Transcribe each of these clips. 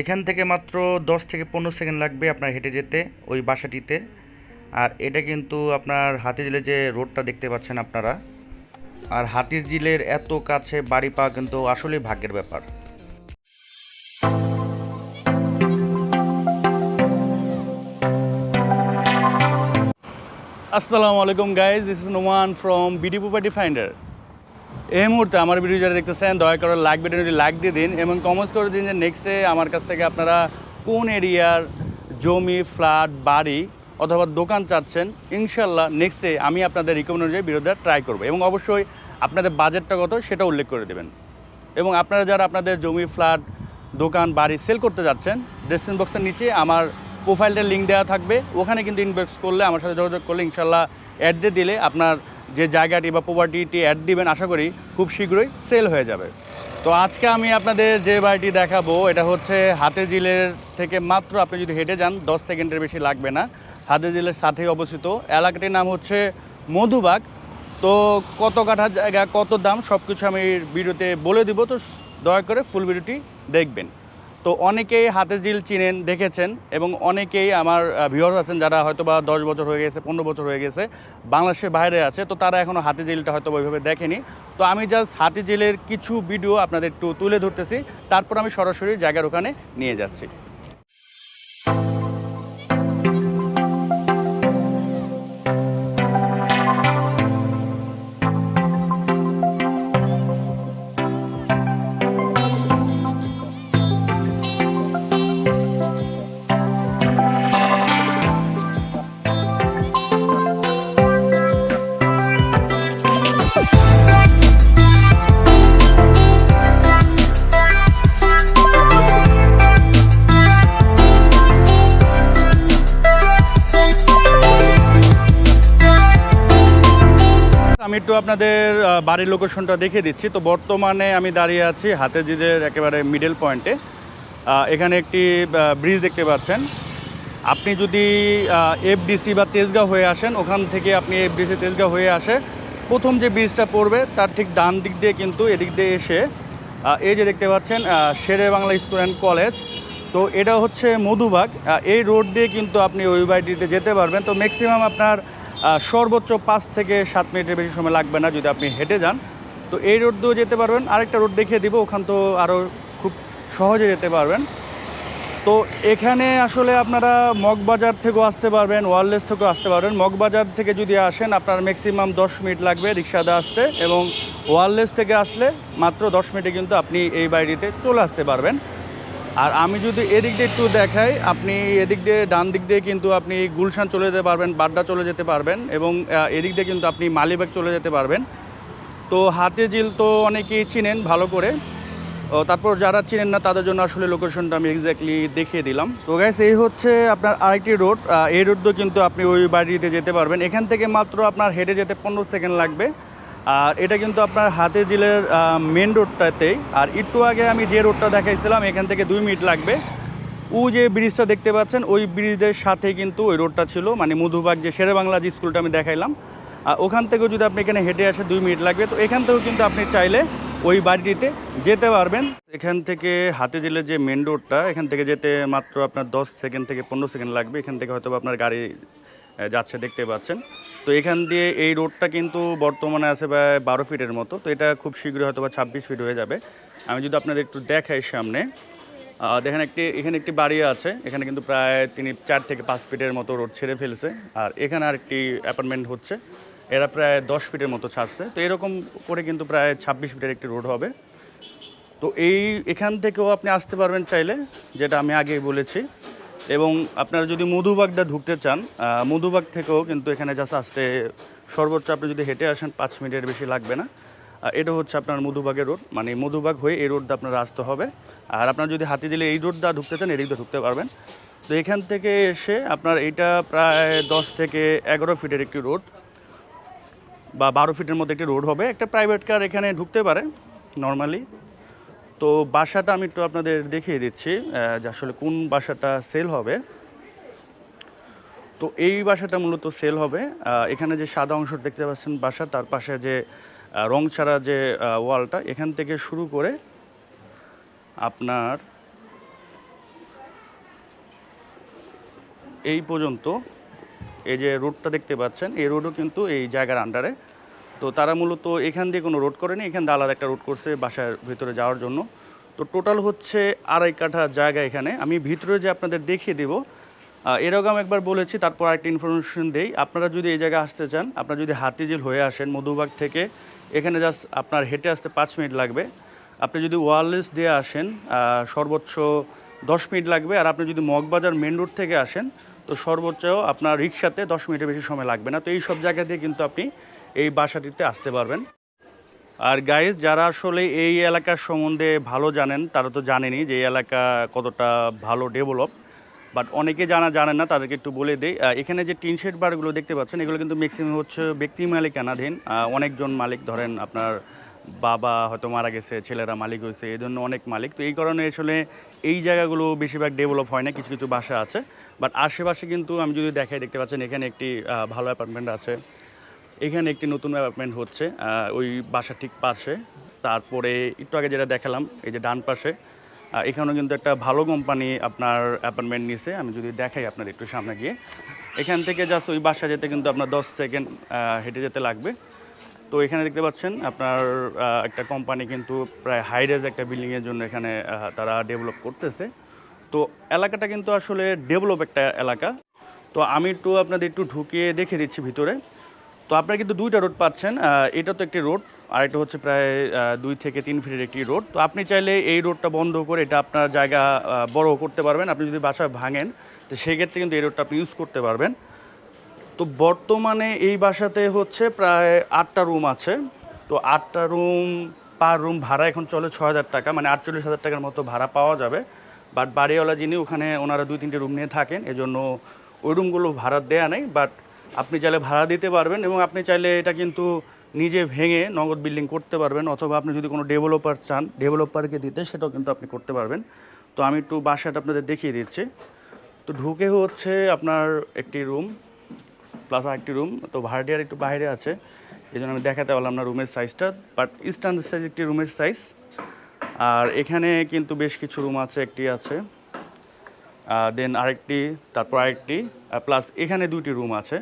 এখান থেকে মাত্র দশ থেকে পনেরো সেকেন্ড লাগবে আপনার হেঁটে যেতে ওই বাসাটিতে। আর এটা কিন্তু আপনার হাতিঝিলে যে রোডটা দেখতে পাচ্ছেন আপনারা, আর হাতিঝিলের এত কাছে বাড়ি পাওয়া কিন্তু আসলেই ভাগ্যের ব্যাপার। আসসালামু আলাইকুম guys, this is Noman from BD property finder. এই মুহূর্তে আমার ভিডিও যারা দেখতেছেন, দয়া করে লাইক ভিডিওটি লাইক দিয়ে দিন এবং কমেন্টস করে দিন যে নেক্সট ডে আমার কাছ থেকে আপনারা কোন এরিয়ার জমি ফ্ল্যাট বাড়ি অথবা দোকান চাচ্ছেন ইনশাল্লাহ নেক্সট আমি আপনাদের রিকমেন্ড অনুযায়ী ভিডিও দেওয়ার ট্রাই করব এবং অবশ্যই আপনাদের বাজেটটা কত সেটা উল্লেখ করে দেবেন। এবং আপনারা যারা আপনাদের জমি ফ্ল্যাট দোকান, বাড়ি সেল করতে যাচ্ছেন ডেসক্রিপশন বক্সের নিচে আমার প্রোফাইলটার লিঙ্ক দেওয়া থাকবে। ওখানে কিন্তু ইনবক্স করলে, আমার সাথে যোগাযোগ করলে ইনশাল্লাহ অ্যাড দিয়ে দিলে আপনার যে জায়গাটি বা প্রপার্টিটি অ্যাড দিবেন, আশা করি খুব শীঘ্রই সেল হয়ে যাবে। তো আজকে আমি আপনাদের যে বাড়িটি দেখাবো, এটা হচ্ছে হাতে জিলের থেকে মাত্র আপনি যদি হেঁটে যান, দশ সেকেন্ডের বেশি লাগবে না। হাতে জিলের সাথেই অবস্থিত। এলাকাটির নাম হচ্ছে মধুবাগ। তো কত কাঠা জায়গা, কত দাম সব কিছু আমি ভিডিওতে বলে দিব। তো দয়া করে ফুল ভিডিওটি দেখবেন। তো অনেকেই হাতে জিল চিনেন, দেখেছেন এবং অনেকেই আমার ভিউয়ার্স আছেন যারা হয়তো বা দশ বছর হয়ে গেছে, পনেরো বছর হয়ে গেছে, বাংলাদেশের বাইরে আছে, তো তারা এখনও হাতি জিলটা হয়তো ওইভাবে দেখেনি। তো আমি জাস্ট হাতি জিলের কিছু ভিডিও আপনাদের একটু তুলে ধরতেছি, তারপর আমি সরাসরি জায়গার ওখানে নিয়ে যাচ্ছি। একটু আপনাদের বাড়ির লোকেশনটা দেখিয়ে দিচ্ছি। তো বর্তমানে আমি দাঁড়িয়ে আছি হাতেজিদের একেবারে মিডল পয়েন্টে এখানে একটি ব্রিজ দেখতে পাচ্ছেন। আপনি যদি এফডিসি বা তেজগাঁও হয়ে আসেন, ওখান থেকে আপনি এফডিসি তেজগাঁও হয়ে আসে, প্রথম যে ব্রিজটা পড়বে, তার ঠিক ডান দিক দিয়ে কিন্তু এদিক দিয়ে এসে এই যে দেখতে পাচ্ছেন Shere Bangla school and college. তো এটা হচ্ছে মধুবাগ। এই রোড দিয়ে কিন্তু আপনি ওই বাড়িটিতে যেতে পারবেন। তো ম্যাক্সিমাম আপনার সর্বোচ্চ পাঁচ থেকে সাত মিনিটের বেশি সময় লাগবে না যদি আপনি হেঁটে যান। তো এই রোড দিয়েও যেতে পারবেন। আরেকটা রোড দেখিয়ে দিব, ওখান তো আরও খুব সহজে যেতে পারবেন। তো এখানে আসলে আপনারা মগবাজার থেকেও আসতে পারবেন ওয়ারলেস থেকেও আসতে পারবেন। মগবাজার থেকে যদি আসেন, আপনার ম্যাক্সিমাম দশ মিনিট লাগবে রিক্সাতে আসতে এবং ওয়ারলেস থেকে আসলে মাত্র দশ মিনিটে কিন্তু আপনি এই বাড়িতে চলে আসতে পারবেন। আর আমি যদি এদিক দিয়ে একটু দেখাই, আপনি এদিক দিয়ে ডান দিক দিয়ে কিন্তু আপনি গুলশান চলে যেতে পারবেন, বাড্ডা চলে যেতে পারবেন এবং এদিক দিয়ে কিন্তু আপনি মালিবাগ চলে যেতে পারবেন। তো হাতে জিল তো অনেকেই চিনেন ভালো করে। তারপর যারা চিনেন না, তাদের জন্য আসলে লোকেশনটা আমি এক্স্যাক্টলি দেখিয়ে দিলাম। তো গ্যাস এই হচ্ছে আপনার আরেকটি রোড এই রোড দিয়ে কিন্তু আপনি ওই বাড়িতে যেতে পারবেন। এখান থেকে মাত্র আপনার হেঁটে যেতে পনেরো সেকেন্ড লাগবে। আর এটা কিন্তু আপনার হাতে জিলের মেন রোডটাতেই আর একটু আগে আমি যে রোডটা দেখাইছিলাম, এখান থেকে দুই মিনিট লাগবে। ও যে ব্রিজটা দেখতে পাচ্ছেন, ওই ব্রিজের সাথে কিন্তু ওই রোডটা ছিল মানে মধুবাগ যে শেরে বাংলা যে স্কুলটা আমি দেখাইলাম। আর ওখান থেকেও যদি আপনি এখানে হেঁটে আসে দুই মিনিট লাগবে। তো এখান থেকেও কিন্তু আপনি চাইলে ওই বাড়িটিতে যেতে পারবেন। এখান থেকে হাতে জেলের যে মেন রোডটা এখান থেকে যেতে মাত্র আপনার দশ সেকেন্ড থেকে পনেরো সেকেন্ড লাগবে। এখান থেকে হয়তো আপনার গাড়ি যাচ্ছে দেখতে পাচ্ছেন। তো এখান দিয়ে এই রোডটা কিন্তু বর্তমানে আছে প্রায় বারো ফিটের মতো, তো এটা খুব শীঘ্রই হয়তো বা ছাব্বিশ ফিট হয়ে যাবে। আমি যদি আপনাদের একটু দেখাই সামনে দেখেন একটি, এখানে একটি বাড়ি আছে, এখানে কিন্তু প্রায় তিনি চার থেকে পাঁচ ফিটের মতো রোড ছেড়ে ফেলছে, আর এখানে আরেকটি অ্যাপার্টমেন্ট হচ্ছে, এরা প্রায় দশ ফিটের মতো ছাড়ছে, তো এরকম করে কিন্তু প্রায় ছাব্বিশ ফিটের একটি রোড হবে। তো এই, এখান থেকেও আপনি আসতে পারবেন চাইলে, যেটা আমি আগেই বলেছি এবং আপনারা যদি মধুবাগটা ঢুকতে চান মধুবাগ থেকেও কিন্তু এখানে জাস্ট আসতে সর্বোচ্চ আপনি যদি হেঁটে আসেন, পাঁচ মিনিটের বেশি লাগবে না। এটা হচ্ছে আপনার মধুবাগের রোড মানে মধুবাগ হয়ে এই রোডটা আপনারা আসতে হবে। আর আপনার যদি হাতি দিলে এই রোড দা ঢুকতে চান, এদিক দিয়ে ঢুকতে পারবেন। তো এখান থেকে এসে আপনার এইটা প্রায় দশ থেকে এগারো ফিটের একটি রোড বা বারো ফিটের মধ্যে একটি রোড হবে। একটা প্রাইভেট কার এখানে ঢুকতে পারে নর্মালি তো বাসাটা আমি একটু আপনাদের দেখিয়ে দিচ্ছি যে আসলে কোন বাসাটা সেল হবে। তো এই বাসাটা মূলত সেল হবে। এখানে যে সাদা অংশ দেখতে পাচ্ছেন বাসা, তার পাশে যে রং ছাড়া যে ওয়ালটা, এখান থেকে শুরু করে আপনার এই পর্যন্ত এই যে রোডটা দেখতে পাচ্ছেন, এই রোডও কিন্তু এই জায়গার আন্ডারে তো তারা মূলত এখান দিয়ে কোনো রোড করেনি, এখান দিয়ে আলাদা একটা রোড করছে বাসার ভিতরে যাওয়ার জন্য। তো টোটাল হচ্ছে আড়াই কাঠা জায়গা এখানে। আমি ভিতরে যে আপনাদের দেখিয়ে দেবো এরকম একবার বলেছি, তারপর আরেকটা ইনফরমেশন দেই। আপনারা যদি এই জায়গায় আসতে চান আপনারা যদি হাতিঝিল হয়ে আসেন মধুবাগ থেকে, এখানে জাস্ট আপনার হেঁটে আসতে পাঁচ মিনিট লাগবে। আপনি যদি ওয়ারলেস দিয়ে আসেন সর্বোচ্চ দশ মিনিট লাগবে। আর আপনি যদি মগবাজার মেন রোড থেকে আসেন, তো সর্বোচ্চ আপনার রিক্সাতে দশ মিনিটের বেশি সময় লাগবে না। তো এই সব জায়গা দিয়ে কিন্তু আপনি এই বাসাটিতে আসতে পারবেন। আর গাইজ যারা আসলে এই এলাকার সম্বন্ধে ভালো জানেন, তারা তো জানেনি যে এই এলাকা কতটা ভালো ডেভেলপ বাট অনেকে জানা জানেন না, তাদেরকে একটু বলে দিই। এখানে যে টিন শেড বারগুলো দেখতে পাচ্ছেন, এগুলো কিন্তু ম্যাক্সিমাম হচ্ছে ব্যক্তি মালিকানাধীন অনেকজন মালিক, ধরেন আপনার বাবা হয়তো মারা গেছে, ছেলেরা মালিক হয়েছে, এই জন্য অনেক মালিক। তো এই কারণে আসলে এই জায়গাগুলো বেশিরভাগ ডেভেলপ হয় না, কিছু কিছু বাসা আছে। বাট আশেপাশে কিন্তু আমি যদি দেখাই, দেখতে পাচ্ছেন এখানে একটি ভালো অ্যাপার্টমেন্ট আছে। এখানে একটি নতুন অ্যাপার্টমেন্ট হচ্ছে ওই বাসা ঠিক পাশে। তারপরে একটু আগে যেটা দেখালাম, এই যে ডান পাশে এখানেও কিন্তু একটা ভালো কোম্পানি আপনার অ্যাপার্টমেন্ট নিছে। আমি যদি দেখাই আপনার একটু সামনে গিয়ে। এখান থেকে জাস্ট ওই বাসা যেতে কিন্তু আপনার দশ সেকেন্ড হেঁটে যেতে লাগবে। তো এখানে দেখতে পাচ্ছেন, আপনার একটা কোম্পানি কিন্তু প্রায় হাইরেজ একটা বিল্ডিংয়ের জন্য এখানে তারা ডেভেলপ করতেছে। তো এলাকাটা কিন্তু আসলে ডেভেলপ একটা এলাকা। তো আমি একটু আপনাদের একটু ঢুকিয়ে দেখে দিচ্ছি ভিতরে। তো আপনারা কিন্তু দুইটা রোড পাচ্ছেন এটা তো একটি রোড, আর এটা হচ্ছে প্রায় দুই থেকে তিন ফিটের একটি রোড। তো আপনি চাইলে এই রোডটা বন্ধ করে এটা আপনার জায়গা বড় করতে পারবেন। আপনি যদি বাসা ভাঙেন, তো সেক্ষেত্রে কিন্তু এই রোডটা আপনি ইউজ করতে পারবেন। তো বর্তমানে এই বাসাতে হচ্ছে প্রায় আটটা রুম আছে। তো আটটা রুম, পার রুম ভাড়া এখন চলে ছয় হাজার টাকা মানে আটচল্লিশ হাজার টাকার মতো ভাড়া পাওয়া যাবে। বাট বাড়িওয়ালা যিনি, ওখানে ওনারা দুই তিনটে রুম নিয়ে থাকেন, এজন্য ওই রুমগুলো ভাড়া দেয়া নেই। বাট আপনি চাইলে ভাড়া দিতে পারবেন এবং আপনি চাইলে এটা কিন্তু নিজে ভেঙে নগদ বিল্ডিং করতে পারবেন অথবা আপনি যদি কোনো ডেভেলপার চান ডেভেলপারকে দিতে সেটাও কিন্তু আপনি করতে পারবেন। তো আমি একটু বাসাটা আপনাদের দেখিয়ে দিচ্ছি। তো ঢুকে হচ্ছে আপনার একটি রুম প্লাস আরেকটি রুম তো ভাড়াটিয়ার একটু বাইরে আছে। এই জন্য আমি দেখাতে পারলাম না রুমের সাইজটা বাট স্ট্যান্ডার্ড সাইজ একটি রুমের সাইজ আর এখানে কিন্তু বেশ কিছু রুম আছে, একটি আছে। দেন আরেকটি, তারপর আরেকটি প্লাস এখানে দুইটি রুম আছে।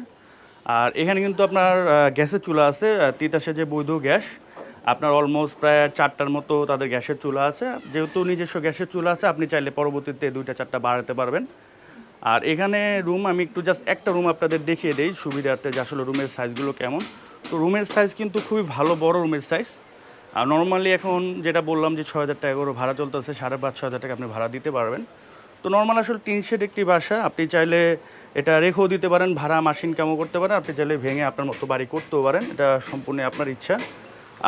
আর এখানে কিন্তু আপনার গ্যাসের চুলা আছে তিতাসে যে বৈধ গ্যাস, আপনার অলমোস্ট প্রায় চারটার মতো তাদের গ্যাসের চুলা আছে। যেহেতু নিজস্ব গ্যাসের চুলা আছে, আপনি চাইলে পরবর্তীতে দুইটা, চারটা বাড়াতে পারবেন। আর এখানে রুম আমি একটু জাস্ট একটা রুম আপনাদের দেখিয়ে দিই, সুবিধার্থে যে আসলে রুমের সাইজগুলো কেমন। তো রুমের সাইজ কিন্তু খুবই ভালো, বড় রুমের সাইজ আর নর্মালি এখন যেটা বললাম যে ছয় হাজার টাকা করে ভাড়া চলতেছে, সাড়ে পাঁচ, ছয় হাজার টাকা আপনি ভাড়া দিতে পারবেন। তো নর্মাল আসলে তিন শেড একটি বাসা, আপনি চাইলে এটা রেখেও দিতে পারেন, ভাড়া মাস ইনকামও করতে পারেন, আপনি চাইলে ভেঙে আপনার মতো বাড়ি করতেও পারেন, এটা সম্পূর্ণ আপনার ইচ্ছা।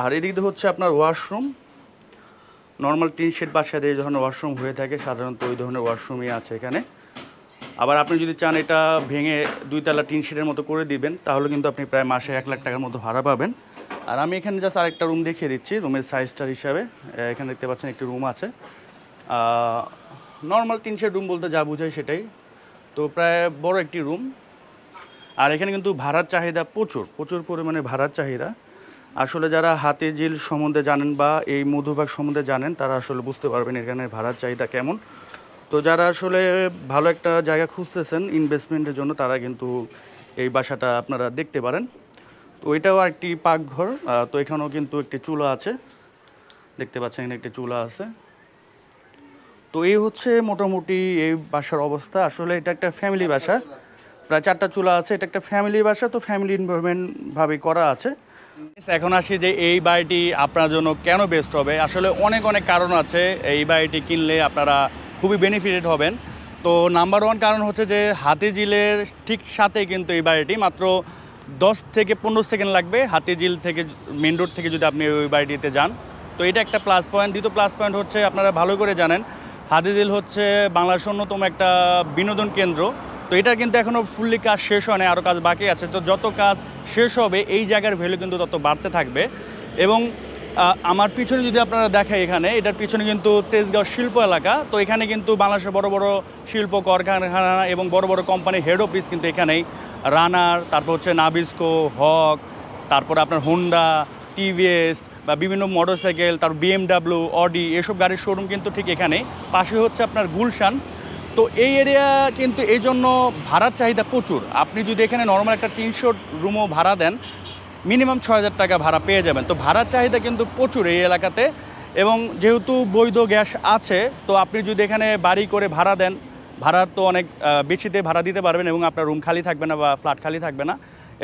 আর এদিক দিয়ে হচ্ছে আপনার ওয়াশরুম নর্মাল টিন শেড বাসায় এই ধরনের ওয়াশরুম হয়ে থাকে, সাধারণত ওই ধরনের ওয়াশরুমই আছে এখানে। আবার আপনি যদি চান এটা ভেঙে দুই তালা টিন শেডের মতো করে দিবেন, তাহলে কিন্তু আপনি প্রায় মাসে এক লাখ টাকার মতো ভাড়া পাবেন। আর আমি এখানে জাস্ট আরেকটা রুম দেখিয়ে দিচ্ছি রুমের সাইজটার হিসাবে। এখানে দেখতে পাচ্ছেন একটি রুম আছে। নর্মাল টিন শেড রুম বলতে যা বোঝায় সেটাই। তো প্রায় বড় একটি রুম আর এখানে কিন্তু ভাড়ার চাহিদা প্রচুর প্রচুর পরিমাণে ভাড়ার চাহিদা। আসলে যারা হাতে, জিল সম্বন্ধে জানেন বা এই মধুবাগ সম্বন্ধে জানেন, তারা আসলে বুঝতে পারবেন এখানে ভাড়ার চাহিদা কেমন। তো যারা আসলে ভালো একটা জায়গা খুঁজতেছেন ইনভেস্টমেন্টের জন্য, তারা কিন্তু এই বাসাটা আপনারা দেখতে পারেন। তো এটাও একটি পাকঘর তো এখানেও কিন্তু একটি চুলা আছে। দেখতে পাচ্ছেন এখানে একটি চুলা আছে। তো এই হচ্ছে মোটামুটি এই বাসার অবস্থা। আসলে এটা একটা ফ্যামিলি বাসা। প্রায় চারটা চুলা আছে, এটা একটা ফ্যামিলি বাসা, তো ফ্যামিলি এনভায়রনমেন্ট ভাবে করা আছে। এখন আসি যে এই বাড়িটি আপনার জন্য কেন বেস্ট হবে? আসলে অনেক অনেক কারণ আছে। এই বাড়িটি কিনলে আপনারা খুবই বেনিফিটেড হবেন। তো নাম্বার ওয়ান কারণ হচ্ছে যে হাতিঝিলের ঠিক সাথে কিন্তু এই বাড়িটি। মাত্র দশ থেকে পনেরো সেকেন্ড লাগবে হাতিঝিল থেকে মেন রোড থেকে যদি আপনি ওই বাড়িটিতে যান। তো এটা একটা প্লাস পয়েন্ট দ্বিতীয় প্লাস পয়েন্ট হচ্ছে, আপনারা ভালো করে জানেন হাতিঝিল হচ্ছে বাংলাদেশের অন্যতম একটা বিনোদন কেন্দ্র। তো এটা কিন্তু এখনও ফুললি কাজ শেষ হয় না আরও কাজ বাকি আছে। তো যত কাজ শেষ হবে, এই জায়গার ভ্যালু কিন্তু তত বাড়তে থাকবে। এবং আমার পিছনে যদি আপনারা দেখেন এখানে, এটার পিছনে কিন্তু তেজগাঁও শিল্প এলাকা। তো এখানে কিন্তু বাংলাদেশের বড় বড় শিল্প কলকারখানা এবং বড় বড় কোম্পানির হেড অফিস কিন্তু এখানেই। রানার, তারপর হচ্ছে নাবিস্কো, হক, তারপর আপনার হোন্ডা টিভিএস বা বিভিন্ন মোটরসাইকেল তারপর বিএমডাব্লিউ, অডি এসব গাড়ির শোরুম কিন্তু ঠিক এখানে। পাশে হচ্ছে আপনার গুলশান। তো এই এরিয়া কিন্তু এই জন্য ভাড়ার চাহিদা প্রচুর। আপনি যদি এখানে নর্মাল একটা তিনশো রুমও ভাড়া দেন মিনিমাম ছয় হাজার টাকা ভাড়া পেয়ে যাবেন। তো ভাড়ার চাহিদা কিন্তু প্রচুর এই এলাকাতে। এবং যেহেতু বৈধ গ্যাস আছে, তো আপনি যদি এখানে বাড়ি করে ভাড়া দেন, ভাড়া তো অনেক বেশিতে ভাড়া দিতে পারবেন এবং আপনার রুম খালি থাকবে না বা ফ্ল্যাট খালি থাকবে না।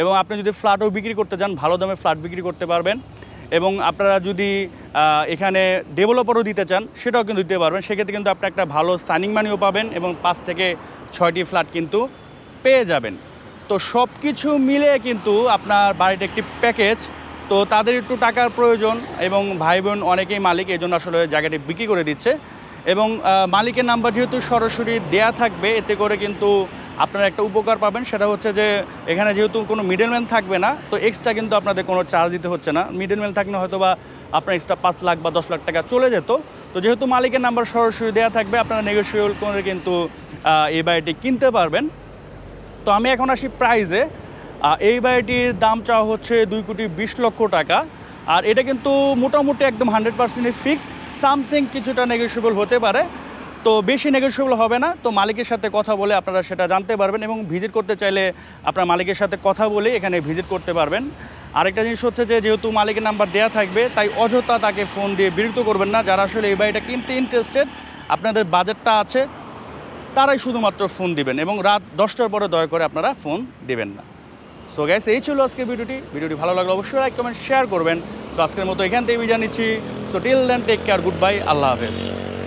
এবং আপনি যদি ফ্ল্যাটও বিক্রি করতে চান, ভালো দামে ফ্ল্যাট বিক্রি করতে পারবেন। এবং আপনারা যদি এখানে ডেভেলপারও দিতে চান, সেটাও কিন্তু দিতে পারবেন। সেক্ষেত্রে কিন্তু আপনি একটা ভালো সাইনিং মানিও পাবেন এবং পাঁচ থেকে ছয়টি ফ্ল্যাট কিন্তু পেয়ে যাবেন। তো সব কিছু মিলে কিন্তু আপনার বাড়িটা একটি প্যাকেজ। তো তাদের একটু টাকার প্রয়োজন এবং ভাই বোন অনেকেই মালিক এই জন্য আসলে জায়গাটি বিক্রি করে দিচ্ছে। এবং মালিকের নাম্বার যেহেতু সরাসরি দেয়া থাকবে, এতে করে কিন্তু আপনারা একটা উপকার পাবেন, সেটা হচ্ছে যে এখানে যেহেতু কোনো মিডলম্যান থাকবে না, তো এক্সট্রা কিন্তু আপনাদের কোনো চার্জ দিতে হচ্ছে না। মিডলম্যান থাকলে হয়তো বা আপনার এক্সট্রা পাঁচ লাখ বা দশ লাখ টাকা চলে যেত। তো যেহেতু মালিকের নাম্বার সরাসরি দেওয়া থাকবে, আপনারা নেগোসিয়েবল করে কিন্তু এই বাড়িটি কিনতে পারবেন। তো আমি এখন আসি প্রাইজে এই বাড়িটির দাম চাওয়া হচ্ছে দুই কোটি বিশ লক্ষ টাকা। আর এটা কিন্তু মোটামুটি একদম হান্ড্রেড পার্সেন্টই ফিক্সড সামথিং কিছুটা নেগোসিয়েবল হতে পারে। তো বেশি নেগোসিয়েবল হবে না। তো মালিকের সাথে কথা বলে আপনারা সেটা জানতে পারবেন এবং ভিজিট করতে চাইলে আপনার মালিকের সাথে কথা বলে এখানে ভিজিট করতে পারবেন। আরেকটা জিনিস হচ্ছে যে, যেহেতু মালিকের নাম্বার দেওয়া থাকবে, তাই অযথা তাকে ফোন দিয়ে বিরক্ত করবেন না। যারা আসলে এই বাড়িটা কিনতে ইন্টারেস্টেড আপনাদের বাজেটটা আছে, তারাই শুধুমাত্র ফোন দিবেন এবং রাত দশটার পরে দয়া করে আপনারা ফোন দিবেন না। সো গ্যাস এই ছিল আজকে ভিডিওটি। ভিডিওটি ভালো লাগলে অবশ্যই লাইক কমেন্ট শেয়ার করবেন। তো আজকের মতো এখান থেকে নিচ্ছি। So till then take care good bye আল্লাহ হাফেজ।